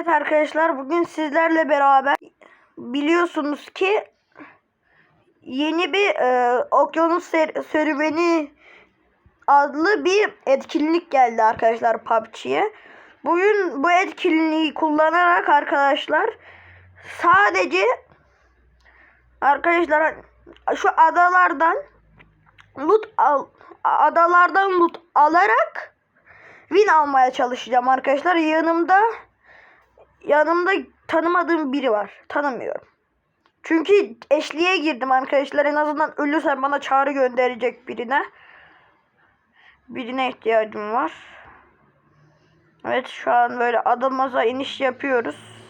Evet arkadaşlar bugün sizlerle beraber biliyorsunuz ki yeni bir e, okyanus ser- serüveni adlı bir etkinlik geldi arkadaşlar PUBG'ye. Bugün bu etkinliği kullanarak arkadaşlar sadece arkadaşlar şu adalardan loot al adalardan loot alarak win almaya çalışacağım arkadaşlar. Yanımda yanımda tanımadığım biri var. Tanımıyorum. Çünkü eşliğe girdim arkadaşlar. En azından ölürsem bana çağrı gönderecek birine. Birine ihtiyacım var. Evet şu an böyle adımıza iniş yapıyoruz.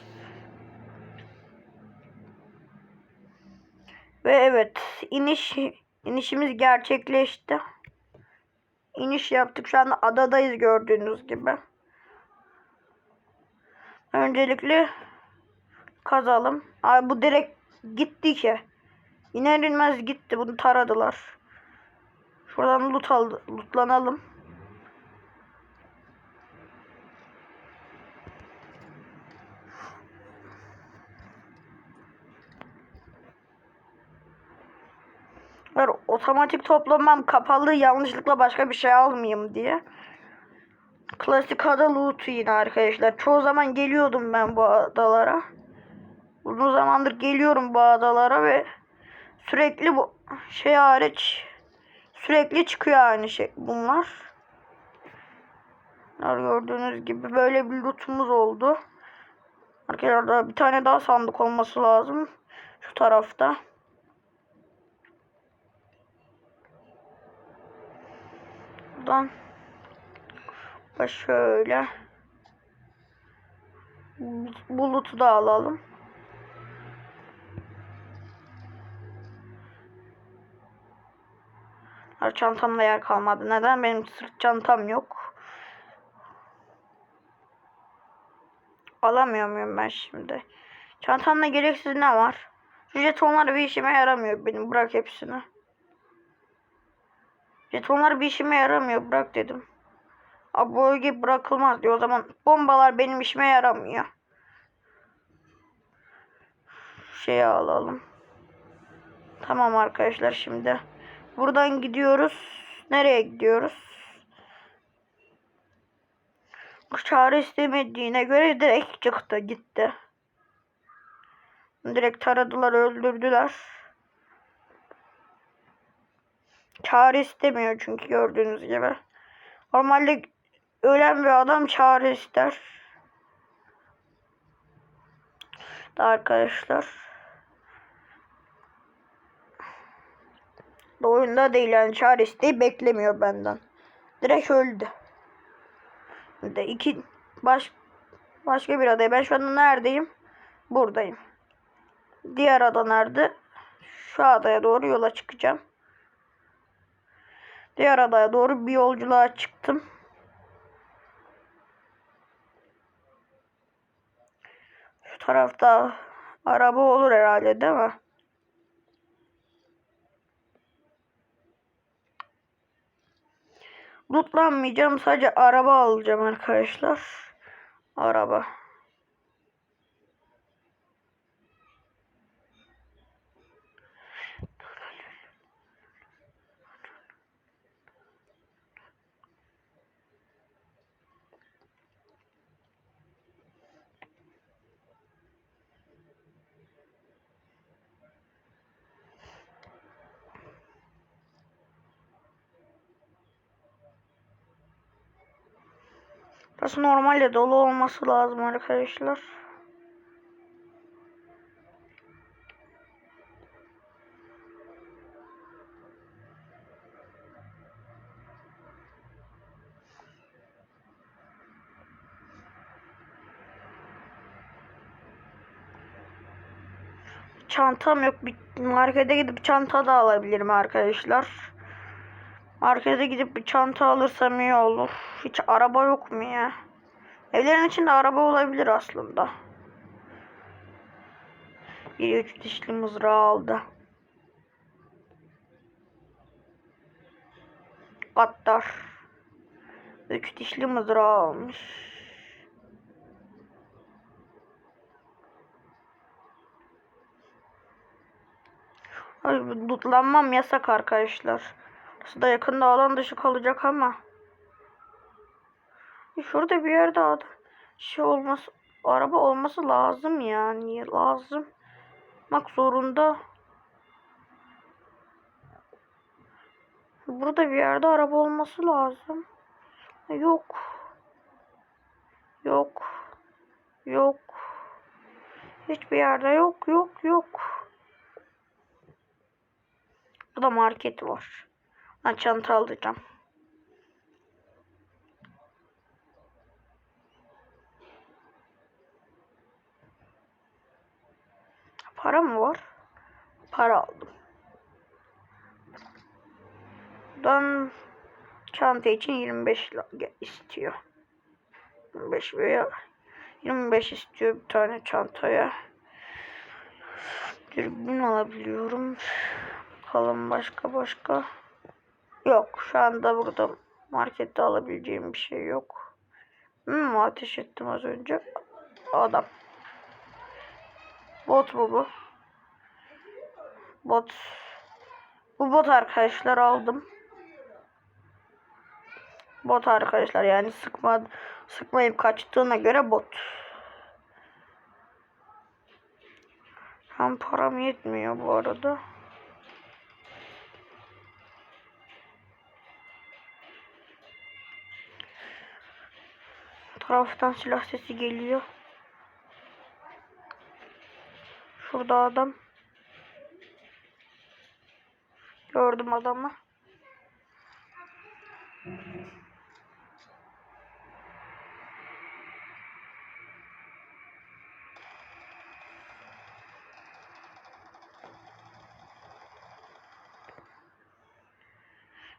Ve evet iniş inişimiz gerçekleşti. İniş yaptık. Şu anda adadayız gördüğünüz gibi. Öncelikle kazalım. Ay bu direkt gitti ki. İner inmez gitti. Bunu taradılar. Şuradan loot aldı, lootlanalım. Otomatik toplamam kapalı yanlışlıkla başka bir şey almayayım diye. Klasik ada loot'u yine arkadaşlar. Çoğu zaman geliyordum ben bu adalara. Uzun zamandır geliyorum bu adalara ve sürekli bu şey hariç sürekli çıkıyor aynı şey bunlar. Gördüğünüz gibi böyle bir lootumuz oldu. Arkadaşlar bir tane daha sandık olması lazım. Şu tarafta. Buradan da şöyle bulutu da alalım. Çantamda yer kalmadı. Neden? Benim sırt çantam yok. Alamıyor muyum ben şimdi? Çantamda gereksiz ne var? Şu jetonlar bir işime yaramıyor benim. Bırak hepsini. Jetonlar bir işime yaramıyor. Bırak dedim. Abi bölge bırakılmaz diyor. O zaman bombalar benim işime yaramıyor. Şeyi alalım. Tamam arkadaşlar şimdi. Buradan gidiyoruz. Nereye gidiyoruz? Çağrı istemediğine göre direkt çıktı gitti. Direkt taradılar öldürdüler. Çağrı istemiyor çünkü gördüğünüz gibi. Normalde ölen bir adam çağrı ister. Da arkadaşlar. Da oyunda değil yani çağrı isteği beklemiyor benden. Direkt öldü. De iki baş başka bir adaya. Ben şu anda neredeyim? Buradayım. Diğer ada nerede? Şu adaya doğru yola çıkacağım. Diğer adaya doğru bir yolculuğa çıktım. Şu tarafta araba olur herhalde değil mi? Lootlanmayacağım. Sadece araba alacağım arkadaşlar. Araba. Burası normalde dolu olması lazım arkadaşlar. Çantam yok. Bir markete gidip çanta da alabilirim arkadaşlar. Markete gidip bir çanta alırsam iyi olur. Hiç araba yok mu ya? Evlerin içinde araba olabilir aslında. Bir üç dişli mızrağı aldı. Atlar. Üç dişli mızrağı almış. Ay, dutlanmam yasak arkadaşlar. Burası da yakında alan dışı kalacak ama. Şurada bir yerde şey olması araba olması lazım yani lazım. Bak zorunda. Burada bir yerde araba olması lazım. Yok. Yok. Yok. Hiçbir yerde yok yok yok. Burada market var. Ben çanta alacağım. Para mı var? Para aldım. Ben çanta için 25 lira istiyor. 25 veya 25 istiyor bir tane çantaya. Dürbün alabiliyorum. Bakalım başka başka. Yok şu anda burada markette alabileceğim bir şey yok. Hmm, ateş ettim az önce. Adam. Bot mu bu? Bot. Bu bot arkadaşlar aldım. Bot arkadaşlar yani sıkma sıkmayıp kaçtığına göre bot. Hem param yetmiyor bu arada. Taraftan silah sesi geliyor. Şurada adam. Gördüm adamı.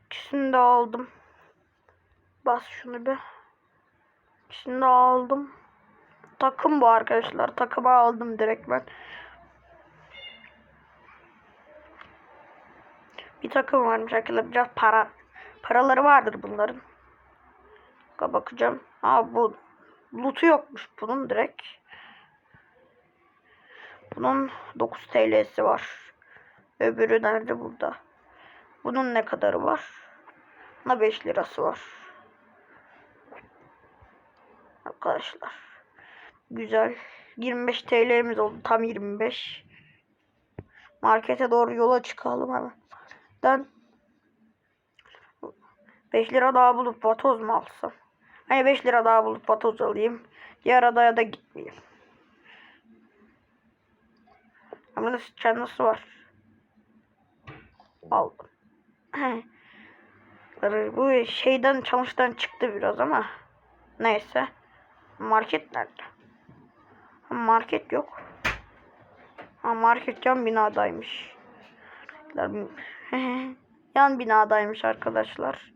İkisini de aldım. Bas şunu bir. De aldım. Takım bu arkadaşlar. Takımı aldım direkt ben. Bir takım varmış arkadaşlar. Biraz para. Paraları vardır bunların. Bakacağım. Ha bu loot'u yokmuş bunun direkt. Bunun 9 TL'si var. Öbürü nerede burada? Bunun ne kadarı var? Buna 5 lirası var. Arkadaşlar. Güzel. 25 TL'miz oldu. Tam 25. Markete doğru yola çıkalım hemen. Ben 5 lira daha bulup vatoz mu alsam? Hani 5 lira daha bulup vatoz alayım. Diğer adaya da gitmeyeyim. Ama çanası var. Aldım. Bu şeyden çalıştan çıktı biraz ama neyse. Market nerede? Market yok. Ha market yan binadaymış. yan binadaymış arkadaşlar.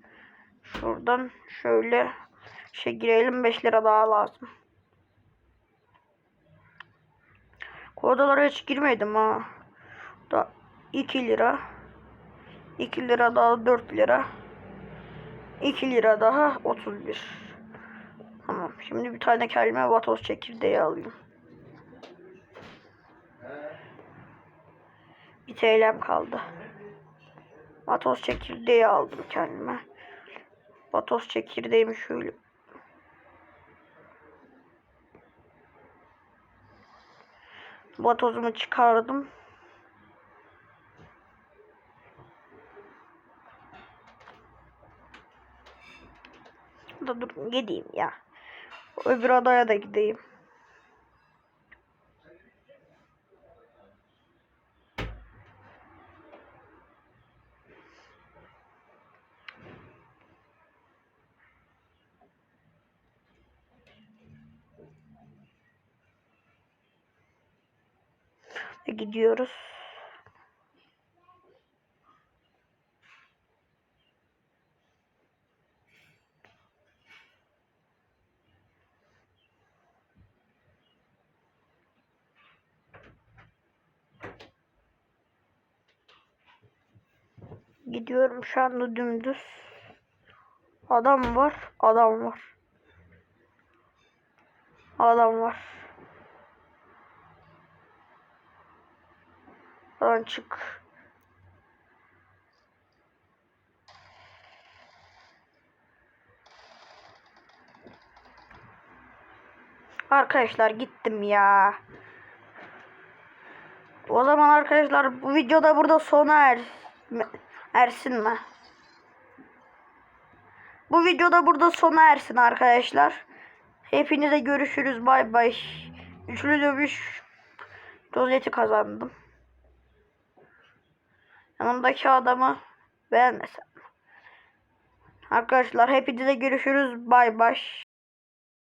Şuradan şöyle şey girelim 5 lira daha lazım. Kodalara hiç girmedim ha. Da 2 lira. 2 lira daha 4 lira. 2 lira daha 31. Şimdi bir tane kendime vatoz çekirdeği alayım. Bir TL'm kaldı. Vatoz çekirdeği aldım kendime. Vatoz çekirdeğimi şöyle Vatozumu çıkardım. Da dur gideyim ya. Öbür adaya da gideyim. Gidiyoruz. gidiyorum şu anda dümdüz. Adam var, adam var. Adam var. Lan çık. Arkadaşlar gittim ya. O zaman arkadaşlar bu videoda burada sona er ersin mi? Bu videoda burada sona ersin arkadaşlar. Hepinize görüşürüz. Bay bay. Üçlü dövüş rozeti kazandım. Yanımdaki adamı beğenmesem. Arkadaşlar hepinize görüşürüz. Bay bay.